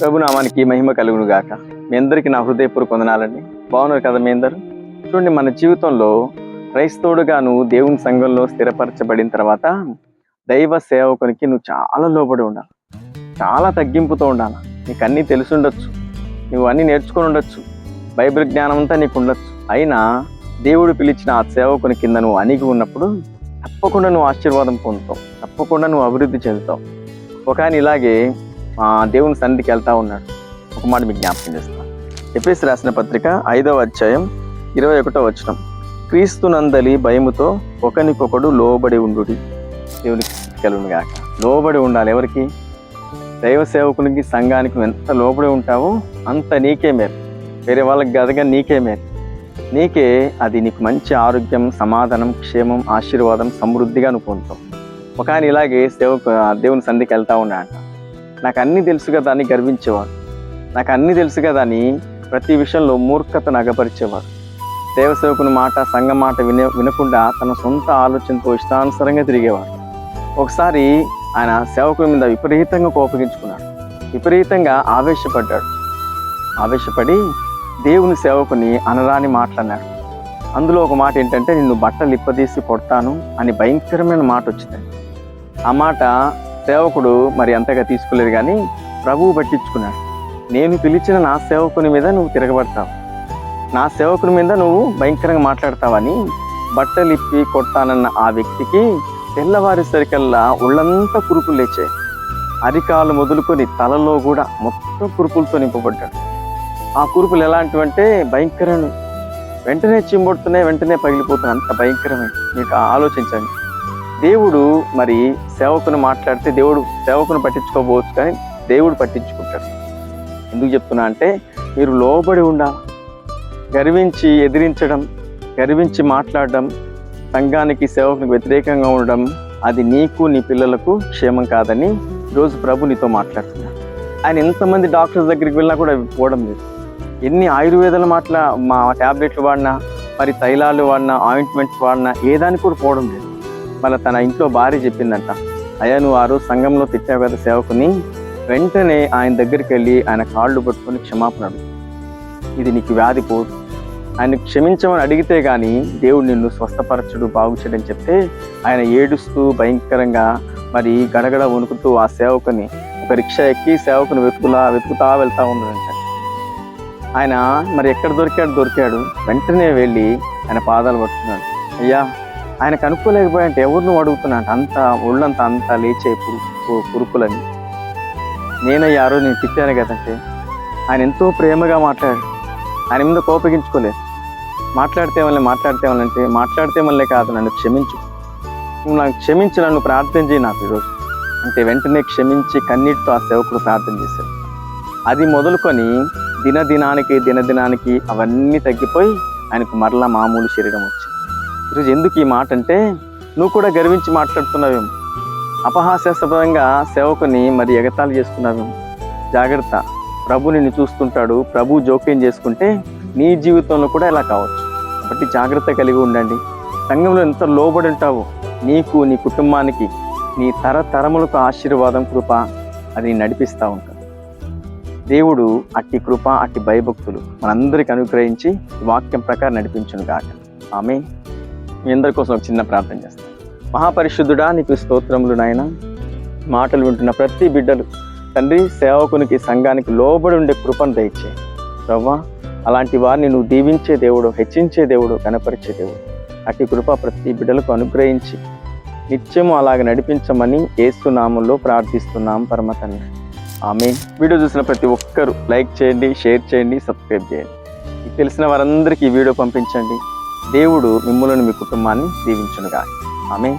ప్రభునామానికి మహిమ కలుగును గాక మీ అందరికీ నా హృదయపూర్వక వందనాలండి. బాగున్నారు కదా మీ అందరూ? చూడండి మన జీవితంలో క్రైస్తవుడుగా నువ్వు దేవుని సంఘంలో స్థిరపరచబడిన తర్వాత దైవ సేవకునికి నువ్వు చాలా లోబడి ఉండాలి. చాలా తగ్గింపుతో ఉండాలి. నీకు అన్నీ తెలిసి ఉండొచ్చు. నువ్వు అన్నీ నేర్చుకొని ఉండొచ్చు. బైబిల్ జ్ఞానం అంతా నీకు ఉండొచ్చు. అయినా దేవుడు పిలిచిన ఆ సేవకుని కింద నువ్వు అణిగి ఉన్నప్పుడు తప్పకుండా నువ్వు ఆశీర్వాదం పొందుతావు. తప్పకుండా నువ్వు అభివృద్ధి చెందుతావు. ఒక ఇలాగే దేవుని సన్నిధికి వెళ్తా ఉన్నాడు. ఒక మాట మీకు జ్ఞాపకం చేస్తాను ఎపిఎస్ రాసిన పత్రిక ఐదవ అధ్యాయం ఇరవై ఒకటో వచనం. క్రీస్తునందలి భయముతో ఒకనికొకడు లోబడి ఉండు దేవునికి కలుగాక లోబడి ఉండాలి ఎవరికి? దైవ సేవకునికి సంఘానికి ఎంత లోబడి ఉంటావో అంత నీకే మేలు. వేరే వాళ్ళకి గదగా నీకే మేలు. నీకే అది నీకు మంచి ఆరోగ్యం సమాధానం క్షేమం ఆశీర్వాదం సమృద్ధిగా నువ్వు పొందుతావు ఒక ఆయన ఇలాగే సేవకు దేవుని సంధికి వెళ్తా ఉన్నాడంట. నాకు అన్నీ తెలుసు కదా అని గర్వించేవాడు. నాకు అన్నీ తెలుసు కదా అని ప్రతి విషయంలో మూర్ఖతను అగపరిచేవాడు. దేవసేవకుని మాట సంఘ మాట వినే వినకుండా తన సొంత ఆలోచనతో ఇష్టానుసారంగా తిరిగేవాడు. ఒకసారి ఆయన సేవకుల మీద విపరీతంగా కోపగించుకున్నాడు. విపరీతంగా ఆవేశపడ్డాడు. ఆవేశపడి దేవుని సేవకుని అనరాని మాట్లాడినాడు. అందులో ఒక మాట ఏంటంటే నిన్ను బట్టలు ఇప్పదీసి కొడతాను అని భయంకరమైన మాట వచ్చింది. ఆ మాట సేవకుడు మరి అంతగా తీసుకోలేదు కానీ ప్రభువు పట్టించుకున్నాడు. నేను పిలిచిన నా సేవకుని మీద నువ్వు తిరగబడతావు. నా సేవకుని మీద నువ్వు భయంకరంగా మాట్లాడతావని బట్టలు ఇప్పి కొడతానన్న ఆ వ్యక్తికి తెల్లవారేసరికల్లా ఒళ్ళంతా కురుపులు లేచాయి. అరికాలు మొదలుకొని తలలో కూడా మొత్తం కురుపులతో నింపబడ్డాడు. ఆ కురుపులు ఎలాంటివంటే భయంకరమైన వెంటనే చింబొడుతున్నాయి వెంటనే పగిలిపోతున్నాయి. అంత భయంకరమే మీకు ఆలోచించండి. దేవుడు మరి సేవకును మాట్లాడితే దేవుడు సేవకును పట్టించుకోకపోవచ్చు కానీ దేవుడు పట్టించుకుంటాడు. ఎందుకు చెప్తున్నా అంటే మీరు లోబడి ఉండాలి గర్వించి ఎదిరించడం గర్వించి మాట్లాడడం సంఘానికి సేవకునికి వ్యతిరేకంగా ఉండడం అది నీకు నీ పిల్లలకు క్షేమం కాదని ఈరోజు ప్రభు నీతో మాట్లాడుతున్నాడు ఆయన ఎంతమంది డాక్టర్స్ దగ్గరికి వెళ్ళినా కూడా అవి పోవడం లేదు. ఎన్ని ఆయుర్వేదాలు మాట్లా మా ట్యాబ్లెట్లు వాడినా మరి తైలాలు వాడినా ఆయింట్మెంట్స్ వాడినా ఏ దానికి కూడా పోవడం లేదు. మళ్ళీ తన ఇంట్లో భార్య చెప్పిందంట అయ్యా నువ్వు ఆ రోజు సంఘంలో తిట్టావు కదా సేవకుని వెంటనే ఆయన దగ్గరికి వెళ్ళి ఆయన కాళ్ళు పట్టుకొని క్షమాపణ ఇది నీకు వ్యాధి పోదు. ఆయన క్షమించమని అడిగితే కానీ దేవుడు నిన్ను స్వస్థపరచుడు బాగు చేయడని చెప్తే ఆయన ఏడుస్తూ భయంకరంగా మరి గడగడ వణుకుతూ ఆ సేవకుని ఒక రిక్షా ఎక్కి సేవకుని వెతుకులా వెతుకుతా వెళ్తా ఉన్నాడంట. ఆయన మరి ఎక్కడ దొరికాడు? దొరికాడు. వెంటనే వెళ్ళి ఆయన పాదాలు పట్టుకున్నాడు. అయ్యా ఆయన కనుక్కోలేకపోయాయంటే ఎవరు నువ్వు అడుగుతున్నాడు అంత ఒళ్ళంతా అంతా లేచే పురుకు పురుకులని. నేనయ్యా ఆ రోజు నేను తిట్టాను కదంటే ఆయన ఎంతో ప్రేమగా మాట్లాడు ఆయన మీద కోపగించుకోలేదు. మాట్లాడితే వల్లే మాట్లాడితే వాళ్ళంటే మాట్లాడితే మళ్ళీ కాదు నన్ను క్షమించు. నువ్వు నాకు క్షమించి నన్ను ప్రార్థన చేయి నాకు ఈరోజు. అంటే వెంటనే క్షమించి కన్నీటితో ఆ సేవకుడు ప్రార్థన చేశాడు. అది మొదలుకొని దినదినానికి దినదినానికి అవన్నీ తగ్గిపోయి ఆయనకు మరలా మామూలు శరీరం వచ్చింది. ఈరోజు ఎందుకు ఈ మాట అంటే నువ్వు కూడా గర్వించి మాట్లాడుతున్నావేమో. అపహాస్యాస్పదంగా సేవకుని మరి ఎగతాళి చేస్తున్నావేమో జాగ్రత్త. ప్రభు నిన్ను చూస్తుంటాడు ప్రభు జోక్యం చేసుకుంటే నీ జీవితంలో కూడా ఇలా కావచ్చు. కాబట్టి జాగ్రత్త కలిగి ఉండండి. సంఘంలో ఎంత లోబడి ఉంటావో నీకు నీ కుటుంబానికి నీ తరతరములకు ఆశీర్వాదం కృప అది నడిపిస్తూ ఉంటాడు దేవుడు అట్టి కృప అట్టి భయభక్తులు మనందరికి అనుగ్రహించి వాక్యం ప్రకారం నడిపించును కాక ఆమె మీ అందరి కోసం ఒక చిన్న ప్రార్థన చేస్తాను. మహాపరిశుద్ధుడా నీకు స్తోత్రములు నాయన. మాటలు వింటున్న ప్రతి బిడ్డలు తండ్రి సేవకునికి సంఘానికి లోబడి ఉండే కృపను దయచే. ప్రవ్వా అలాంటి వారిని నువ్వు దీవించే దేవుడు హెచ్చించే దేవుడు కనపరిచే దేవుడు. అట్టి కృప ప్రతి బిడ్డలకు అనుగ్రహించి నిత్యము అలాగ నడిపించమని ఏసునామంలో ప్రార్థిస్తున్నాం పరమ తండ్రి. ఆమె వీడియో చూసిన ప్రతి ఒక్కరూ లైక్ చేయండి షేర్ చేయండి సబ్స్క్రైబ్ చేయండి. తెలిసిన వారందరికీ ఈ వీడియో పంపించండి. దేవుడు మిమ్మల్ని మీ కుటుంబాన్ని దీవించునుగా ఆమె